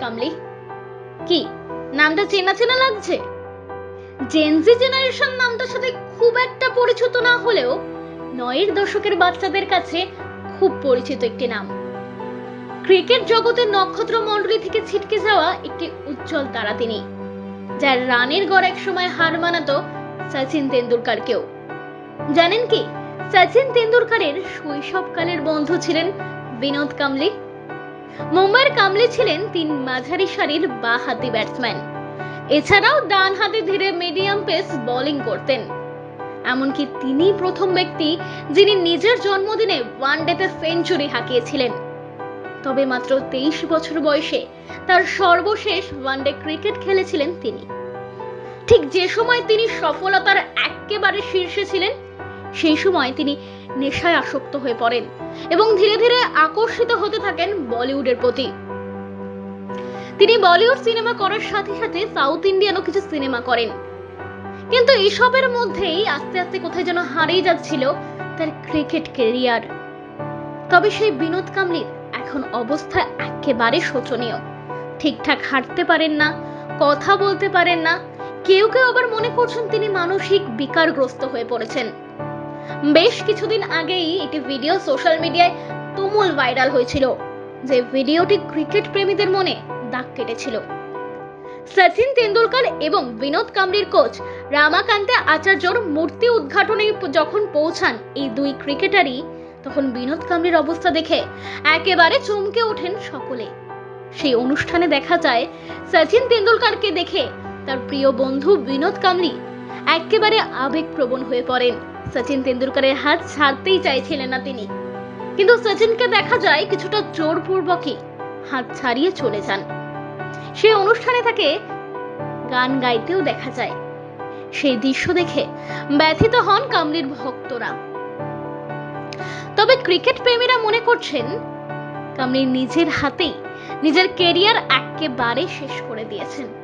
কামলি। কি, নামটা চেনা চেনা লাগছে জেনজি জেনারেশন নামটার সাথে খুব একটা পরিচিত না হলেও নয়ের দশকের বাচ্চাদের কাছে খুব পরিচিত একটি নাম। ক্রিকেট জগতের নক্ষত্র মণ্ডলী থেকে ছিটকে যাওয়া একটি উজ্জ্বল তারা তিনি, যার রানের গড় এক সময় হার মানাতো সচিন তেন্ডুলকারকেও। জানেন কি, সচিন তেন্ডুলকারের শৈশবকালের বন্ধু ছিলেন বিনোদ কামলি। মুম্বাইয়ের কামলি ছিলেন তিন মাঝারি সারির বা হাতি ব্যাটসম্যান এছাড়াও ডান হাতে ধীরে মিডিয়াম পেস বোলিং করতেন। এমনকি তিনি প্রথম ব্যক্তি যিনি নিজের জন্মদিনে ওয়ানডেতে সেঞ্চুরি হাঁকিয়েছিলেন। তবে মাত্র তেইশ বছর বয়সে তার সর্বশেষ ওয়ানডে ক্রিকেট খেলেছিলেন তিনি। ঠিক যে সময় তিনি সফলতার একেবারে শীর্ষে ছিলেন, সেই সময় তিনি নেশায় আসক্ত হয়ে পড়েন এবং ধীরে ধীরে আকর্ষিত হতে থাকেন বলিউডের প্রতি। তিনি বলিউড সিনেমা করার সাথে সাথে সাউথ ইন্ডিয়ানও কিছু সিনেমা করেন। কিন্তু এসবের মধ্যেই আস্তে আস্তে কোথায় যেন হারিয়ে যাচ্ছিল তার ক্রিকেট ক্যারিয়ার। তবে সেই বিনোদ কামলির এখন অবস্থা একেবারে শোচনীয়। ঠিকঠাক হাঁটতে পারেন না, কথা বলতে পারেন না, কেউ কেউ আবার মনে করছেন তিনি মানসিক বিকারগ্রস্ত হয়ে পড়েছেন। বেশ কিছুদিন আগেই একটি ভিডিও সোশ্যাল মিডিয়ায় তুমুল ভাইরাল হয়েছিল, যে ভিডিওটি ক্রিকেট প্রেমীদের মনে দাগ কেটেছিল। সচিন তেন্ডুলকার এবং বিনোদ কামলির কোচ রামাকান্তে আচার্যর মূর্তি উদ্ঘাটনে যখন পৌঁছান এই দুই ক্রিকেটারই, তখন বিনোদ কামলির অবস্থা দেখে একেবারে চমকে ওঠেন সকলে। সেই অনুষ্ঠানে দেখা যায়, সচিন তেন্ডুলকারকে দেখে তার প্রিয় বন্ধু বিনোদ কামলি একেবারে আবেগপ্রবণ হয়ে পড়েন। সচিন তেন্ডুলকারের হাত ছাড়তেই চাইছিলেন না তিনি। কিন্তু সচিনকে দেখা যায় কিছুটা জোরপূর্বকই হাত ছাড়িয়ে চলে যান। সেই অনুষ্ঠানে তাকে গান গাইতেও দেখা যায়। সেই দৃশ্য দেখে ব্যথিত হন কামলির ভক্তরা। তবে ক্রিকেট প্রেমীরা মনে করছেন, কামলি নিজের হাতেই নিজের কেরিয়ার একেবারে শেষ করে দিয়েছেন।